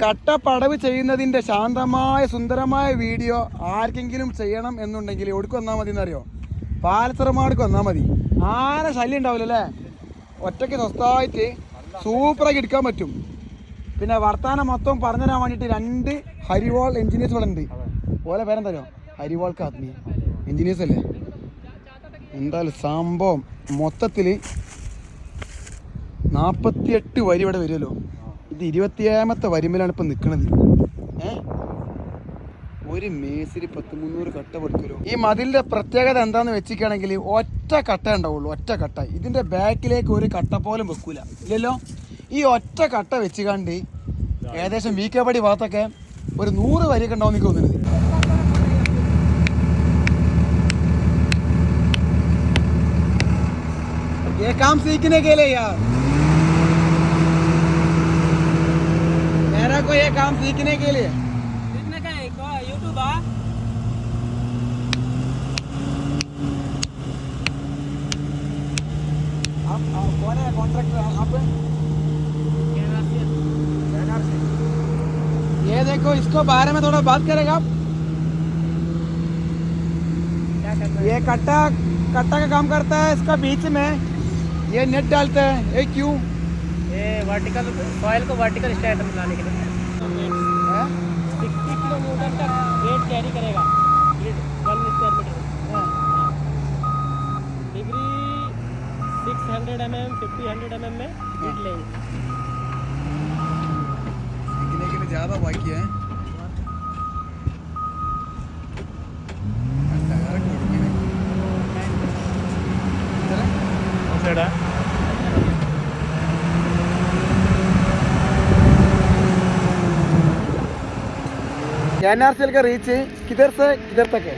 കട്ട പടവ് ചെയ്യുന്നതിന്റെ ശാന്തമായ സുന്ദരമായ വീഡിയോ ആർക്കെങ്കിലും ചെയ്യണം എന്നുണ്ടെങ്കിൽ എവിടേക്ക് വന്നാൽ മതി എന്നറിയോ പാലത്തറമാടുക്ക് വന്നാൽ മതി. ആന ശല്യം ഉണ്ടാവില്ല അല്ലേ? ഒറ്റയ്ക്ക് സ്വസ്ഥമായിട്ട് സൂപ്പറാക്കി എടുക്കാൻ പറ്റും. പിന്നെ വർത്താനം മൊത്തം പറഞ്ഞു തരാൻ വേണ്ടിയിട്ട് രണ്ട് ഹരിവാൾ എഞ്ചിനീയേഴ്സ് ഉണ്ട്. ഓലെ പേരെന്തറിയോ? ഹരിവാൾ കാത്മി. എഞ്ചിനീയേഴ്സ് അല്ലേ? എന്തായാലും സംഭവം മൊത്തത്തിൽ നാൽപ്പത്തിയെട്ട് വരി ഇവിടെ വരുമല്ലോ. ഇത് ഇരുപത്തിയേഴാമത്തെ വരിമലാണ് ഇപ്പം നിൽക്കുന്നത് ഏ ഒരു മേസിരി പത്ത് മുന്നൂറ് കട്ട കൊടുക്കലോ ഈ മതിലിന്റെ പ്രത്യേകത എന്താന്ന് വെച്ചിരിക്കുകയാണെങ്കിൽ ഒറ്റ കട്ട ഉണ്ടാവുള്ളൂ ഒറ്റ കട്ട ഇതിന്റെ ബാക്കിലേക്ക് ഒരു കട്ട പോലും വെക്കൂല ഇല്ലല്ലോ ഈ ഒറ്റ കട്ട വെച്ചുകാണ്ട് ഏകദേശം വി കെ പടി ഭാഗത്തൊക്കെ ഒരു നൂറ് വരിയൊക്കെ ഉണ്ടാവും എനിക്ക് തോന്നുന്നത് ये काम सीखने के लिए यार मेरा को ये काम सीखने के लिए। सीखने का है यूट्यूब आ। आप, कौन है कॉन्ट्रैक्टर आप? ये देखो इसको बारे में थोड़ा बात करेगा आप। ये कट्टा कट्टा का काम करता है इसका बीच में। ये नेट डालता है। ये क्यों? ये वर्टिकल सॉइल को वर्टिकल स्टैंड में लाने के लिए। है? सिक्सटी किलोमीटर तक वेट कैरी करेगा। Grid one square metre degree six hundred M M fifty hundred M M में ग्रिड लेंगे। सीखने के लिए ज़्यादा बाकी है। एनआरसीएल का रीच किधर से किधर तक है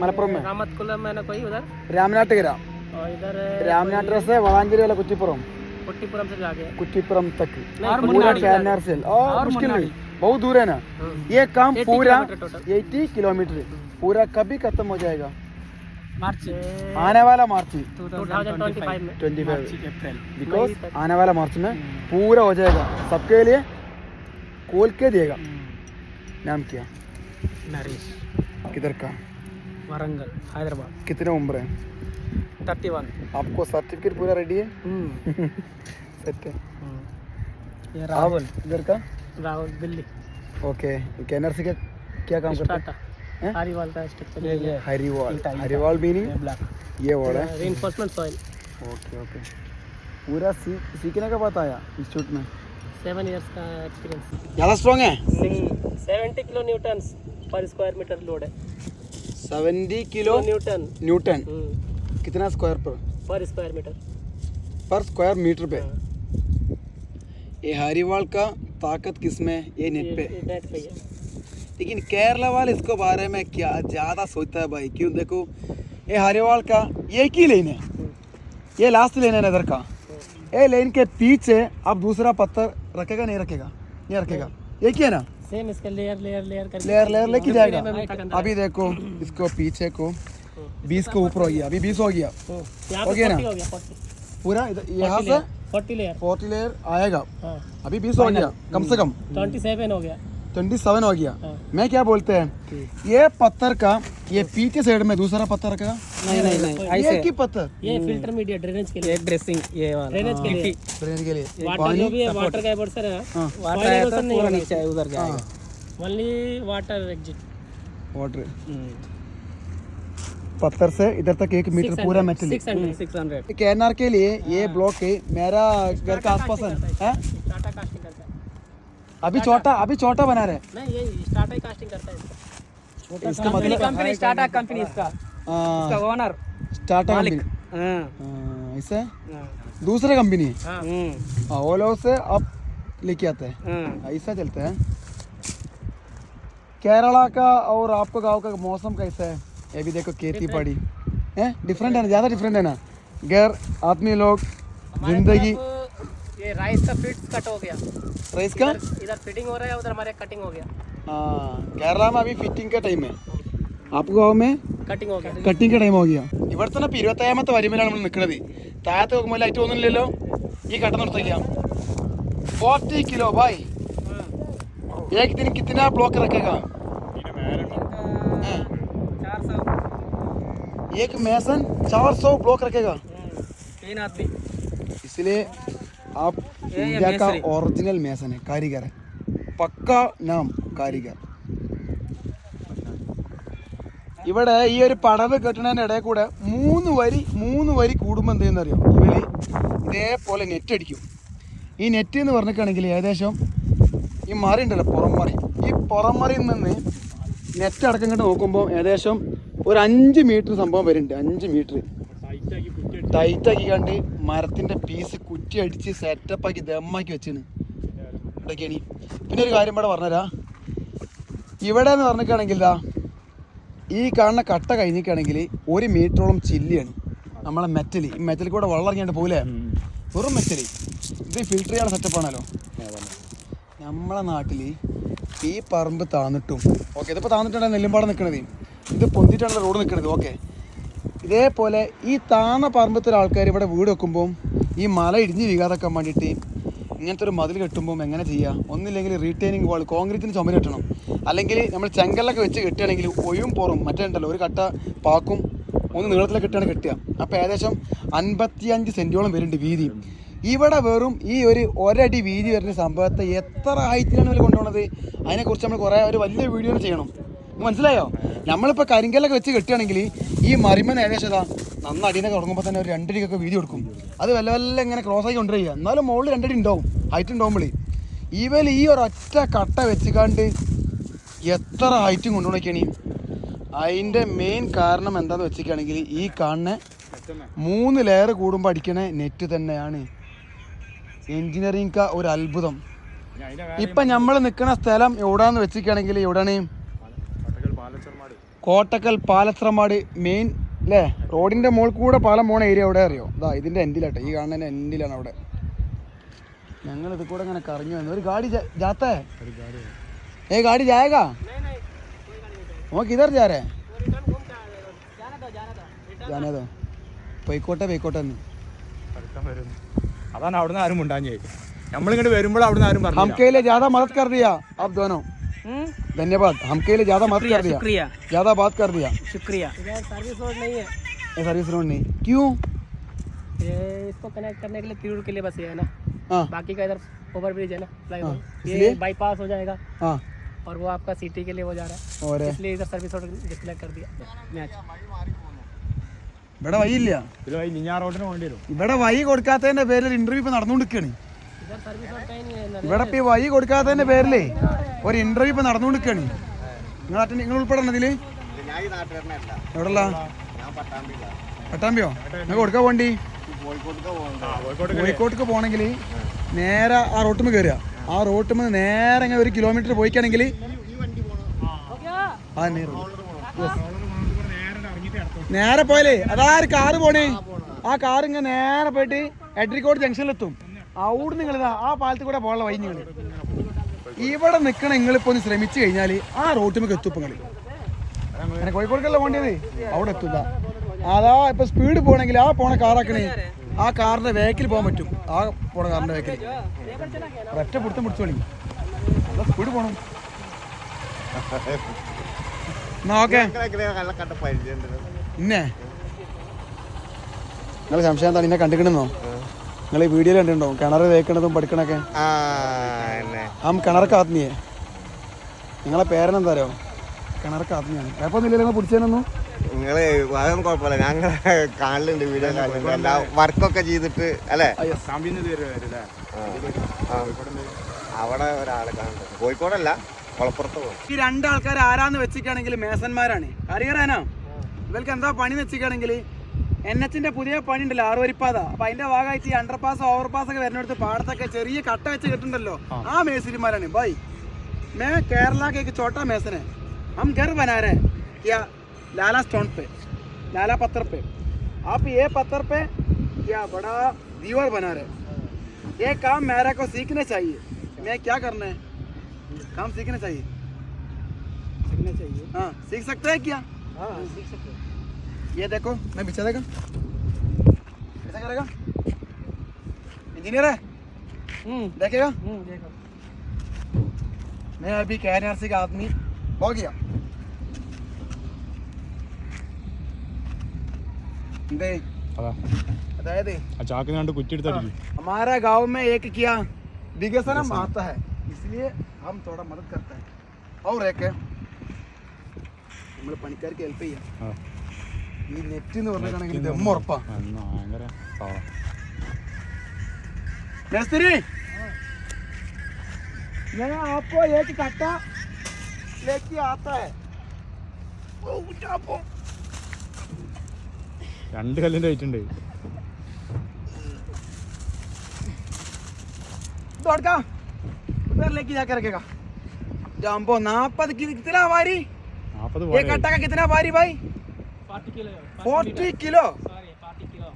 मलपुरम में रामत कुलम में ना कोई उधर रामनाटगिरा और इधर रामनाटगिरा से वलांगिरी वाला कुचिपुरम पुट्टीपुरम से जाके कुचिपुरम तक और पूरा मुन्नाडी। एनआरसीएल और और मुश्किल मुन्नाडी। नहीं बहुत दूर है ना हम्म। ये काम 80 पूरा किलोमीटर total। 80 किलोमीटर पूरा कभी खत्म हो जाएगा मार्च आने वाला March two thousand twenty five में twenty five April because May तक। आने वाला मार्च में पूरा हो जाएगा सबके लिए खोल के देगा नाम क्या? नरेश। किधर का? वरंगल हैदराबाद। कितने उम्र है? थर्टी वन आपको सर्टिफिकेट पूरा रेडी है? सेट है। ये राहुल। इधर का? राहुल दिल्ली। ओके कैनर से क्या क्या काम करते हैं? हरिवाल का स्ट्रक्चर ये ये हरिवाल। हरिवाल मीनिंग ब्लैक ये वर्ड है। रेनफोर्समेंट सॉइल ओके ओके पूरा सीखने का बात आया इंस्टीट्यूट में। सेवन इयर्स का एक्सपीरियंस ज़्यादा स्ट्रॉन्ग है? सेवेंटी किलो न्यूटन पर स्क्वायर मीटर लोड है। Seventy kilo newton. न्यूटन? कितना स्क्वायर पर? पर स्क्वायर मीटर पर स्क्वायर मीटर पे? ये हरिवाल का ताकत किसमें ये नेट पे। नेट पे लेकिन केरला वाले इसको बारे में क्या ज़्यादा सोचता है भाई? क्यों? देखो ये हरिवाल का एक ही लेन है। ये लास्ट लेन है इधर का। ये लाइन के पीछे अब दूसरा पत्थर रखेगा नहीं रखेगा? ये रखेगा। एक ही है ना? सेम इसका लेयर लेयर लेयर करके लेयर लेयर लेके जाएगा। अभी देखो इसको पीछे को। बीस को ऊपर हो गया अभी बीस हो गया। हो गया ना? 40 गया 40 पूरा? यहाँ से? फोर्टी लेयर फोर्टी लेयर आएगा। हाँ। अभी बीस हो गया कम से कम। ट्वेंटी सेवन हो गया। ट्वेंटी सेवन हो गया। हाँ। मैं क्या बोलते हैं? ये पत्थर का ये पीछे साइड में दूसरा पत्थर रखेगा नहीं नहीं नहीं ये एक ही पत्थर? ये फ़िल्टर मीडिया ड्रेनेज के लिए। ड्रेसिंग ये वाला। ड्रेनेज के लिए। ड्रेन के लिए। वाटर जो भी है वाटर का एबोर्ड है। हाँ वाटर आया तो पूरा नीचे आया, उधर जाएगा। ओनली वाटर एग्जिट वाटर पत्थर से इधर तक एक मीटर पूरा हंड्रेड सिक्स हंड्रेड केनार के लिए ये ब्लॉक है मेरा घर का आसपास है हैं? टाटा कास्टिंग करता है अभी छोटा अभी छोटा बना रहे नहीं ये ही कास्टिंग करता है इसका। इसका मतलब कंपनी कंपनी इसका। हाँ, इसका ओनर कंपनी हाँ। हाँ, ऐसे दूसरे कंपनी है। हाँ हाँ, वो लोग से अब लेके आते हैं। हाँ। ऐसा चलता है। केरला का और आपका गाँव का मौसम कैसा है? ये भी देखो खेती पड़ी है? डिफरेंट है ना? ज़्यादा डिफरेंट है ना? घर आदमी लोग ज़िंदगी ये राइस का फीड्स कट हो गया राइस का इधर इधर फीडिंग हो रहा है उधर हमारे कटिंग हो गया हाँ केरला में अभी फिटिंग का टाइम है आपको गाँव में കട്ടിങ് ഓക്കെ കട്ടിങ് ടൈം നോക്കിയാ ഇവിടെ തന്നെ ഇപ്പൊ ഇരുപത്തയ്യാമത്തെ വരിമേലാണ് നമ്മൾ നിൽക്കുന്നത് താഴത്ത് നോക്കുമ്പോൾ ലൈറ്റ് ഒന്നുമില്ലല്ലോ ഈ കട്ട നിർത്തിക്കാം ഫോർട്ടി കിലോ ബായ് एक दिन कितना ब्लॉक रखेगा हाँ। चार सौ एक मैसन 400 ब्लॉक रखेगा तीन आदमी इसलिए आप ये इंडिया का मेसरी। ओरिजिनल मैसन है कारीगर है पक्का नाम कारीगर ഇവിടെ ഈ ഒരു പടവ് കെട്ടണതിൻ്റെ ഇടയിൽ കൂടെ മൂന്ന് വരി മൂന്ന് വരി കൂടുമ്പോൾ എന്ത് ചെയ്യുന്നറിയോ ഇവര് ഇതേപോലെ നെറ്റ് അടിക്കും ഈ നെറ്റ് എന്ന് പറഞ്ഞിട്ടാണെങ്കിൽ ഏകദേശം ഈ മറി ഉണ്ടല്ലോ പുറംമറി ഈ പുറംമറിയിൽ നിന്ന് നെറ്റ് അടക്കം ഇങ്ങോട്ട് നോക്കുമ്പോൾ ഏകദേശം ഒരു അഞ്ച് മീറ്റർ സംഭവം വരുന്നുണ്ട് അഞ്ച് മീറ്റർ ടൈറ്റാക്കി കണ്ട് മരത്തിന്റെ പീസ് കുറ്റി അടിച്ച് സെറ്റപ്പ് ആക്കി ദമ്മാക്കി വെച്ചിന്. ഇവിടേക്കാണ് പിന്നെ ഒരു കാര്യം ഇവിടെ പറഞ്ഞുതരാ. ഇവിടെ എന്ന് പറഞ്ഞിട്ടാണെങ്കിൽ ഈ കാണുന്ന കട്ട കഴിഞ്ഞിട്ടാണെങ്കിൽ ഒരു മീറ്ററോളം ചില്ലിയാണ് നമ്മളെ മെറ്റൽ ഈ മെറ്റൽ കൂടെ വെള്ളം ഇറങ്ങിയാണ്ട് പോലെ വെറും മെറ്റൽ ഇത് ഫിൽറ്റർ ചെയ്യാൻ സെറ്റപ്പ് ആണല്ലോ. നമ്മളെ നാട്ടിൽ ഈ പറമ്പ് താന്നിട്ടും ഓക്കെ ഇതിപ്പോൾ താന്നിട്ടാണ് നെല്ലുംപാടം നിൽക്കണത് ഇത് പൊന്തിട്ടാണ് റോഡ് നിൽക്കണത് ഓക്കെ ഇതേപോലെ ഈ താന്ന പറമ്പത്തിൽ ആൾക്കാർ ഇവിടെ വീട് വെക്കുമ്പോൾ ഈ മല ഇടിഞ്ഞ് വീകാതാക്കാൻ വേണ്ടിയിട്ട് ഇങ്ങനത്തെ ഒരു മതിൽ കെട്ടുമ്പോൾ എങ്ങനെ ചെയ്യുക ഒന്നില്ലെങ്കിൽ റീറ്റെയിനിങ് വാൾ കോൺക്രീറ്റിന് ചുമര് കെട്ടണം. അല്ലെങ്കിൽ നമ്മൾ ചെങ്കല്ലൊക്കെ വെച്ച് കെട്ടുകയാണെങ്കിൽ ഒയും പുറം മറ്റേ ഉണ്ടല്ലോ ഒരു കട്ട പാക്കും ഒന്ന് നീളത്തിൽ കെട്ടാണ് കെട്ടുക. അപ്പോൾ ഏകദേശം അൻപത്തിയഞ്ച് സെന്റോളം വരുന്നുണ്ട് വീതി. ഇവിടെ വെറും ഈ ഒരു ഒരടി വീതി വരുന്ന സംഭവത്തെ എത്ര ഹൈറ്റിലാണ് ഇവർ കൊണ്ടുപോകുന്നത് അതിനെക്കുറിച്ച് നമ്മൾ കുറേ ഒരു വലിയ വീഡിയോ ചെയ്യണം. മനസ്സിലായോ? നമ്മളിപ്പോൾ കരിങ്കല്ലൊക്കെ വെച്ച് കെട്ടുകയാണെങ്കിൽ ഈ മറിമൻ ഏകദേശം നന്ന അടീനൊക്കെ തുടങ്ങുമ്പോൾ തന്നെ ഒരു രണ്ടടിക്കൊക്കെ വീതി കൊടുക്കും. അത് വല്ല വല്ല ഇങ്ങനെ ക്രോസ് ആയി കൊണ്ടുവരിക. എന്നാലും മുകളിൽ രണ്ടടി ഉണ്ടാവും. ഹൈറ്റ് ഉണ്ടാവുമ്പോൾ ഇവൽ ഈ ഒരൊറ്റ കട്ട വെച്ചുകാണ്ട് എത്ര ഹൈറ്റും കൊണ്ടുപോയിക്കണി അതിന്റെ മെയിൻ കാരണം എന്താണെന്ന് വെച്ചിരിക്കുകയാണെങ്കിൽ ഈ കാണുന്ന മൂന്ന് ലെയർ കൂടുമ്പോൾ അടിക്കണ നെറ്റ് തന്നെയാണ്. എൻജിനീയറിംഗ് ഒരു അത്ഭുതം. ഇപ്പം നമ്മൾ നിൽക്കുന്ന സ്ഥലം എവിടെയാണെന്ന് വെച്ചിരിക്കുകയാണെങ്കിൽ എവിടെയാണ് കോട്ടക്കൽ പാലത്രമാട് മെയിൻ അല്ലേ റോഡിന്റെ മുകളിൽ കൂടെ പാലം പോണ ഏരിയ എവിടെ അറിയോ? അതാ ഇതിന്റെ എൻഡിലാട്ടെ ഈ കാണുന്ന എൻഡിലാണ് അവിടെ. ഞങ്ങൾ ഇത് കൂടെ ഇങ്ങനെ കറങ്ങി വന്നു. ഒരു ഗാഡി ജാത്തേ? ഏ ഗാഡി ജായക? നോക്കി ഇതർ ജാരേ ജാനേതോ? പൊയ്ക്കോട്ടെ പൊയ്ക്കോട്ടെ അതാണ് അവിടുന്ന് ആരും ഉണ്ടായി നമ്മളിങ്ങോട്ട് വരുമ്പോൾ അവിടുന്ന് ആരും പറഞ്ഞു ജാഥ മതക്കറിയാ അബ്ദോനോ कर दिया आप दोनों हम्म धन्यवाद हमके लिए ज्यादा मदद कर दिया शुक्रिया ज्यादा बात कर दिया शुक्रिया इधर सर्विस रोड नहीं है ये सर्विस रोड नहीं क्यों ये इसको कनेक्ट करने के लिए तिरूर के लिए बस ये है ना हाँ बाकी का इधर ओवर ब्रिज है ना फ्लाई हाँ, ये इसलिए? बाईपास हो जाएगा हाँ और वो आपका सिटी के लिए हो जा रहा है और इसलिए इधर सर्विस रोड डिस्प्ले कर दिया मैच ഇവിടെ വഴിയില്ല ഇതിൽ വൈ നിഞ്ഞാ റോഡിന് പോകേണ്ടി വരും ഇവിടെ വഴി കൊടുക്കാത്തതിന്റെ പേരിൽ ഇന്റർവ്യൂ ഇപ്പൊ നടന്നുകൊണ്ടിരിക്കുകയാണ് ഇവിടെ ഇപ്പൊ ഈ വഴി കൊടുക്കാത്തതിന്റെ പേരിലേ ഒരു ഇന്റർവ്യൂ ഇപ്പൊ നടന്നുകൊണ്ടിരിക്കാണ് നിങ്ങൾ അറ്റൻഡ് നിങ്ങൾ ഉൾപ്പെടണം ഇതിൽ? എവിടെയുള്ള? പട്ടാമ്പിയോ? നിങ്ങൾ കൊടുക്കാൻ വേണ്ടി കോഴിക്കോട്ടേക്ക് പോകണമെങ്കിൽ നേരെ ആ റോട്ടുമ്പോൾ കയറുക ആ റോട്ടുമ്പോൾ നേരെ ഇങ്ങനെ ഒരു കിലോമീറ്റർ പോയിക്കാണെങ്കിൽ നേരെ പോയാലേ അതാ ഒരു കാറ് പോണേ. ആ കാർ ഇങ്ങനെ നേരെ പോയിട്ട് എഡ്രിക്കോട് ജംഗ്ഷനിലെത്തും അവിടെ നിങ്ങൾ ആ പാലത്തിൽ കൂടെ പോകാനുള്ള വഴി നിങ്ങൾ ഇവിടെ നിൽക്കണ നിങ്ങളിപ്പോ ഒന്ന് ശ്രമിച്ചു കഴിഞ്ഞാൽ ആ റോട്ടുമ്മക്ക് എത്തും നിങ്ങൾ അങ്ങനെ കോഴിക്കോടേക്കല്ല പോകേണ്ടത്? അവിടെ എത്തുക അതാ ഇപ്പൊ സ്പീഡ് പോകണമെങ്കിൽ ആ പോണ കാറാക്കണേ ആ കാറിന്റെ വേക്കിൽ പോകാൻ പറ്റും. ആ പോണ കാറിന്റെ വേക്കിൽ ഒറ്റ പിടുത്തം പിടിച്ചോളി നല്ല സ്പീഡ് പോണം. എന്നാ ഓക്കെ. ഇന്നെ. നിങ്ങൾ സംശയം എന്താണ് ഇന്നെ കണ്ടിക്കണെന്നോ? നിങ്ങൾ ഈ വീഡിയോയിൽ കണ്ടിട്ടുണ്ടോ? കിണർ തേക്കണതും പഠിക്കണൊക്കെ? ആ കിണർ ആത്മീയേ നിങ്ങളെ പേരെന്താ അറിയോ? കിണറൊക്കെ ആത്മീയാണ് കുഴപ്പമൊന്നുമില്ല നിങ്ങൾ പിടിച്ചതിനൊന്നും? നിങ്ങൾ അതൊന്നും കുഴപ്പമില്ല. ഞങ്ങൾ കാണലുണ്ട് വീഡിയോ കാണലുണ്ട്. എല്ലാ വർക്കൊക്കെ ചെയ്തിട്ട് അല്ലേ. അവിടെ ഒരാളെ കാണുന്നുണ്ട്. കോഴിക്കോടല്ല കൊളപ്പുറത്ത് പോകും ഈ രണ്ടാൾക്കാർ ആരാന്ന് വെച്ചിട്ടാണെങ്കിൽ മേസന്മാരാണ്. അറിയറാനോ? ഇവർക്ക് എന്താ പണി വെച്ചിട്ടാണെങ്കിൽ എൻ എച്ചിന്റെ പുതിയ പണി ഉണ്ടല്ലോ ആറ് വരിപ്പാത അപ്പൊ അതിന്റെ ഭാഗമായിട്ട് ഈ അണ്ടർ പാസ് ഓവർ പാസ് ഒക്കെ വരുന്നിടത്ത് പാടത്തൊക്കെ ചെറിയ കട്ട വെച്ച് കിട്ടുന്നുണ്ടല്ലോ ആ മേസിരിമാരാണ് ബൈ मैं केरला के एक छोटा मैसन है हम घर बना रहे हैं क्या लाला स्टोन पे लाला पत्थर पे आप ये पत्थर पे क्या बड़ा दीवार बना रहे हैं ये काम मेरा को सीखना चाहिए मैं क्या करना है काम सीखना चाहिए सीखना चाहिए हाँ सीख सकते हैं क्या हाँ सीख सकते हैं ये देखो मैं बिछा देगा कैसा करेगा इंजीनियर है हम्म देखेगा हम्म देखो मैं अभी के का आदमी हो गया എന്തേ അതാ അതായത് ആ ചാക്കിന് കണ്ട് കുറ്റിയെടുത്തടിക്കും हमारा गांव में एक क्या विकसनम आता है इसलिए हम थोड़ा मदद करते हैं और एक നമ്മൾ പണിക്കാർക്ക് ഹെൽപ്പ് ചെയ്യാം ആ. ഈ നെറ്റ് എന്ന് പറഞ്ഞിട്ടാണെങ്കിൽ ഇത് എമ്മ ഉറപ്പാ എന്നാ ഭയങ്കര പാവം. മേസ്തിരി मैं आपको एक कट्टा लेके आता है ओ, चापो। രണ്ട് കല്ലിന്റെ വെയിറ്റ് ഉണ്ട് दौड़ का उधर लेके जाकर रखेगा जम्बो नापद की कितना भारी നാപ്പത് ये പോലെ कट्टा का कितना भारी भाई Forty kilo forty kilo sorry forty kilo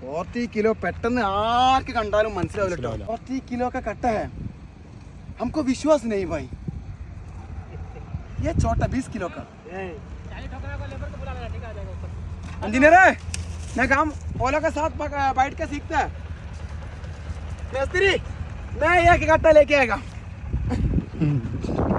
forty kilo പെട്ടെന്ന് ആർക്ക് കണ്ടാലും മനസ്സിലാവില്ല കേട്ടോ മനസ്സിലാവില്ല. ഫോർട്ടി കിലോ का कट्टा है हमको विश्वास नहीं भाई ये छोटा बीस किलो का चालीस ठोकरा को लेबर को बुला लेना ठीक है आ जाएगा ऊपर इंजीनियर है मैं काम ओला के साथ पक- बैठ के सीखता है मिस्त्री मैं एक कट्टा लेके आएगा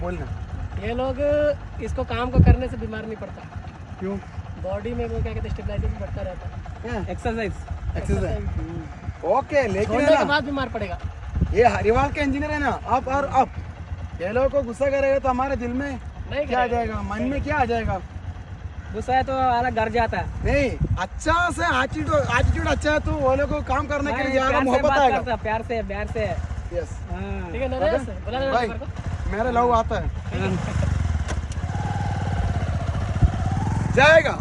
बोलना। ये लोग इसको काम को करने से बीमार नहीं पड़ता। क्यों? बॉडी में वो क्या कहते हैं स्टेबलाइजेशन बढ़ता रहता है। एक्सरसाइज एक्सरसाइज ओके लेकिन के बाद बीमार पड़ेगा। ये हरिवाल के इंजीनियर है ना? आप और आप। ये लोग को गुस्सा करेगा तो हमारे दिल में नहीं क्या आ जाएगा? मन में क्या आ जाएगा? गुस्सा है तो अलग घर जाता है। नहीं अच्छा से एटीट्यूड एटीट्यूड अच्छा है तो वो लोग को काम करने के लिए मोहब्बत आएगा। प्यार से प्यार से। यस हाँ। ठीक है नरेश भाई मेरा लव आता है जाएगा.